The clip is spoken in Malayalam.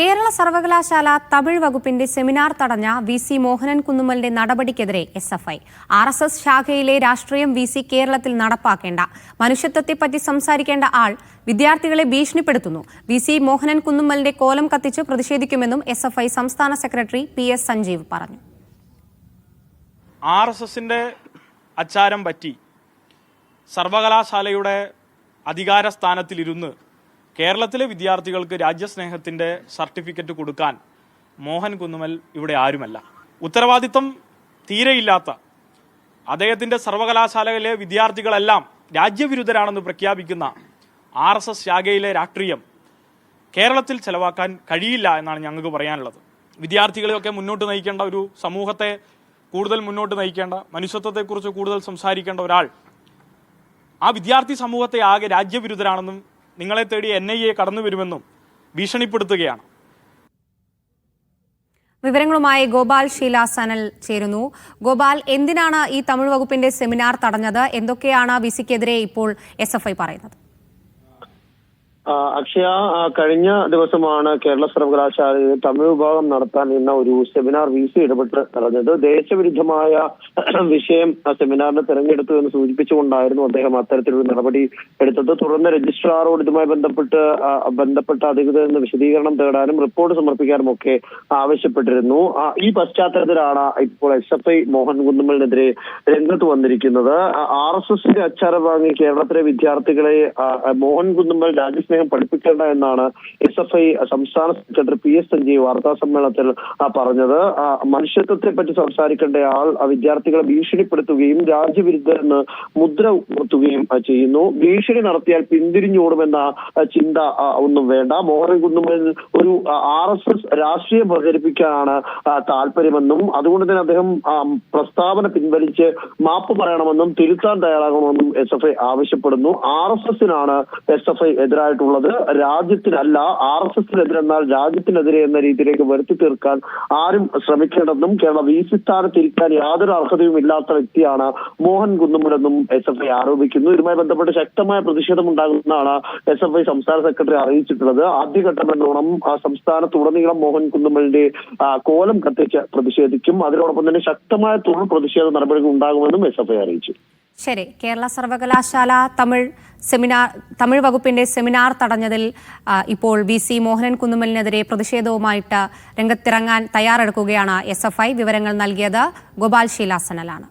കേരള സർവകലാശാല തമിഴ് വകുപ്പിന്റെ സെമിനാർ തടഞ്ഞ വി സി മോഹനൻ കുന്നുമലിന്റെ നടപടിക്കെതിരെ S F I. R S S ശാഖയിലെ രാഷ്ട്രീയം വി സി കേരളത്തിൽ നടപ്പാക്കേണ്ട. മനുഷ്യത്വത്തെപ്പറ്റി സംസാരിക്കേണ്ട ആൾ വിദ്യാർത്ഥികളെ ഭീഷണിപ്പെടുത്തുന്നു. വി സി മോഹനൻ കുന്നുമലിന്റെ കോലം കത്തിച്ച് പ്രതിഷേധിക്കുമെന്നും എസ് എഫ് ഐ സംസ്ഥാന സെക്രട്ടറി പി എസ് സഞ്ജീവ് പറഞ്ഞു. ആർ എസ് എസിന്റെ അച്ചാരം പറ്റി സർവകലാശാലയുടെ അധികാര സ്ഥാനത്തിലിരുന്ന് കേരളത്തിലെ വിദ്യാർത്ഥികൾക്ക് രാജ്യസ്നേഹത്തിന്റെ സർട്ടിഫിക്കറ്റ് കൊടുക്കാൻ മോഹൻ കുന്നുമൽ ഇവിടെ ആരുമല്ല. ഉത്തരവാദിത്വം തീരെയില്ലാത്ത അദ്ദേഹത്തിന്റെ സർവകലാശാലയിലെ വിദ്യാർത്ഥികളെല്ലാം രാജ്യവിരുദ്ധരാണെന്ന് പ്രഖ്യാപിക്കുന്ന ആർ എസ് എസ് ശാഖയിലെ രാഷ്ട്രീയം കേരളത്തിൽ ചെലവാക്കാൻ കഴിയില്ല എന്നാണ് ഞങ്ങൾക്ക് പറയാനുള്ളത്. വിദ്യാർത്ഥികളെയൊക്കെ മുന്നോട്ട് നയിക്കേണ്ട ഒരു സമൂഹത്തെ കൂടുതൽ മുന്നോട്ട് നയിക്കേണ്ട മനുഷ്യത്വത്തെക്കുറിച്ച് കൂടുതൽ സംസാരിക്കേണ്ട ഒരാൾ ആ വിദ്യാർത്ഥി സമൂഹത്തെ ആകെ രാജ്യവിരുദ്ധരാണെന്നും നിങ്ങളെ തേടി എൻ ഐ എ കടന്നു വരുമെന്നും ഭീഷണിപ്പെടുത്തുകയാണ്. വിവരങ്ങളുമായി ഗോപാൽ ഷീല സനൽ ചേരുന്നു. ഗോപാൽ എന്തിനാണ് ഈ തമിഴ് വകുപ്പിന്റെ സെമിനാർ തടഞ്ഞത്? എന്തൊക്കെയാണ് വിസിക്കെതിരെ ഇപ്പോൾ എസ് പറയുന്നത്? അക്ഷയ കഴിഞ്ഞ ദിവസമാണ് കേരള സർവകലാശാലയിൽ തമിഴ് വിഭാഗം നടത്താൻ നിന്ന ഒരു സെമിനാർ വി സി ഇടപെട്ട് നടന്നത്. ദേശവിരുദ്ധമായ വിഷയം സെമിനാറിന് തിരഞ്ഞെടുത്തു എന്ന് സൂചിപ്പിച്ചുകൊണ്ടായിരുന്നു അദ്ദേഹം അത്തരത്തിലൊരു നടപടി എടുത്തത്. തുടർന്ന് രജിസ്ട്രാറോട് ഇതുമായി ബന്ധപ്പെട്ട് ബന്ധപ്പെട്ട അധികൃതരിൽ നിന്ന് വിശദീകരണം തേടാനും റിപ്പോർട്ട് സമർപ്പിക്കാനും ഒക്കെ ആവശ്യപ്പെട്ടിരുന്നു ഈ പശ്ചാത്തലത്തിലാണ് ഇപ്പോൾ എസ് എഫ് ഐ മോഹൻ കുന്നുമലിനെതിരെ രംഗത്ത് വന്നിരിക്കുന്നത്. ആർ എസ് എസിന്റെ അച്ചാരം വാങ്ങി കേരളത്തിലെ വിദ്യാർത്ഥികളെ മോഹൻ കുന്നുമ്മൽ രാജ്യസ്നേഹം പഠിപ്പിക്കേണ്ട എന്നാണ് എസ് എഫ് ഐ സംസ്ഥാന സെക്രട്ടറി പി എസ് സഞ്ജയ് വാർത്താ സമ്മേളനത്തിൽ പറഞ്ഞത്. മനുഷ്യത്വത്തെ പറ്റി സംസാരിക്കേണ്ട ആൾ വിദ്യാർത്ഥികളെ ഭീഷണിപ്പെടുത്തുകയും രാജ്യവിരുദ്ധരെന്ന് മുദ്ര ഉയർത്തുകയും ചെയ്യുന്നു. ഭീഷണി നടത്തിയാൽ പിന്തിരിഞ്ഞോടുമെന്ന ചിന്ത ഒന്നും വേണ്ട. മോഹൻ കുന്നുമ്മൽ ഒരു ആർ എസ് എസ് രാഷ്ട്രീയം പ്രചരിപ്പിക്കാനാണ് താല്പര്യമെന്നും അതുകൊണ്ട് തന്നെ അദ്ദേഹം പ്രസ്താവന പിൻവലിച്ച് മാപ്പ് പറയണമെന്നും തിരുത്താൻ തയ്യാറാകണമെന്നും എസ് എഫ് ഐ ആവശ്യപ്പെടുന്നു. ആർ എസ് എസിനാണ് എസ് എഫ് ഐ എതിരായിട്ടുള്ളത് രാജ്യത്തിനല്ല ആർ എസ് എസിനെതിരെന്നാൽ രാജ്യത്തിനെതിരെ എന്ന രീതിയിലേക്ക് വരുത്തി തീർക്കാൻ ആരും ശ്രമിക്കേണ്ടെന്നും കേരള വി സി സ്ഥാനത്തിരിക്കാൻ യാതൊരു അർഹതയും ഇല്ലാത്ത വ്യക്തിയാണ് മോഹൻ കുന്നുമുലെന്നും എസ് എഫ് ഐ ആരോപിക്കുന്നു. ഇതുമായി ബന്ധപ്പെട്ട് ശക്തമായ പ്രതിഷേധം ഉണ്ടാകുന്നതാണ് എസ് എഫ് ഐ സംസ്ഥാന സെക്രട്ടറി അറിയിച്ചിട്ടുള്ളത്. ആദ്യഘട്ടം എന്നോണം ആ, സംസ്ഥാനത്തുടനീളം മോഹൻ കുന്നുമലിന്റെ കോലം കത്തിച്ച് പ്രതിഷേധിക്കും. അതിനോടൊപ്പം തന്നെ ശക്തമായ തുടർ പ്രതിഷേധ നടപടികൾ ഉണ്ടാകുമെന്നും എസ് എഫ് ഐ അറിയിച്ചു. ശരി. കേരള സർവകലാശാല തമിഴ് സെമിനാർ തമിഴ് വകുപ്പിന്റെ സെമിനാർ തടഞ്ഞതിൽ ഇപ്പോൾ വി സി മോഹനൻ കുന്നുമലിനെതിരെ പ്രതിഷേധവുമായിട്ട് രംഗത്തിറങ്ങാൻ തയ്യാറെടുക്കുകയാണ് എസ് എഫ് ഐ. വിവരങ്ങൾ നൽകിയത് ഗോപാൽ ശീലാസനലാണ്